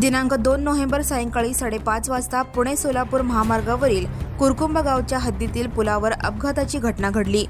दिनांक दोन नोव्हेंबर सायंकाळी साडेपाच वाजता पुणे सोलापूर महामार्गावरील कुरकुंब गावच्या हद्दीतील पुलावर अपघाताची घटना घडली.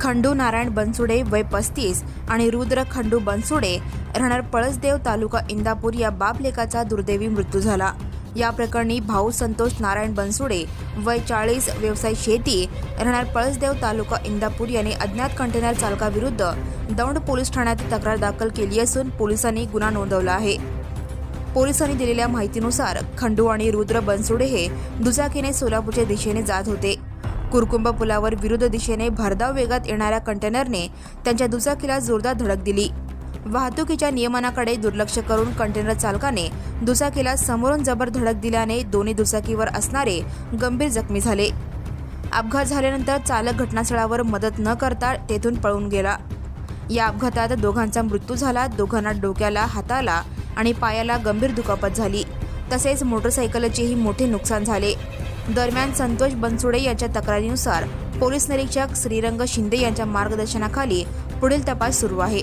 खंडू नारायण बनसुडे वय पस्तीस आणि रुद्र खंडू बनसुडे राहणार पळसदेव तालुका इंदापूर या बापलेकाचा दुर्दैवी मृत्यू झाला. या प्रकरणी भाऊ संतोष नारायण बनसुडे वय चाळीस व्यवसाय शेती राहणार पळसदेव तालुका इंदापूर यांनी अज्ञात कंटेनर चालकाविरुद्ध दौंड पोलीस ठाण्यात तक्रार दाखल केली असून पोलिसांनी गुन्हा नोंदवला आहे. पोलिसांनी दिलेल्या माहितीनुसार खंडू आणि रुद्र बनसुडे हे दुचाकीने सोलापूरच्या दिशेने जात होते. कुरकुंब पुलावर विरुद्ध दिशेने भरधाव वेगात येणाऱ्या कंटेनरने त्यांच्या दुचाकीला जोरदार धडक दिली. वाहतुकीच्या नियमनाकडे दुर्लक्ष करून कंटेनर चालकाने दुचाकीला समोरून जबर धडक दिल्याने दोन्ही दुचाकीवर असणारे गंभीर जखमी झाले. अपघात झाल्यानंतर चालक घटनास्थळावर मदत न करता तेथून पळून गेला. या अपघातात दोघांचा मृत्यू झाला दोघांना डोक्याला हाताला आणि पायाला गंभीर दुखापत झाली. तसेच मोटरसायकलचेही मोठे नुकसान झाले. दरम्यान संतोष बनसुडे यांच्या तक्रारीनुसार पोलीस निरीक्षक श्रीरंग शिंदे यांच्या मार्गदर्शनाखाली पुढील तपास सुरू आहे.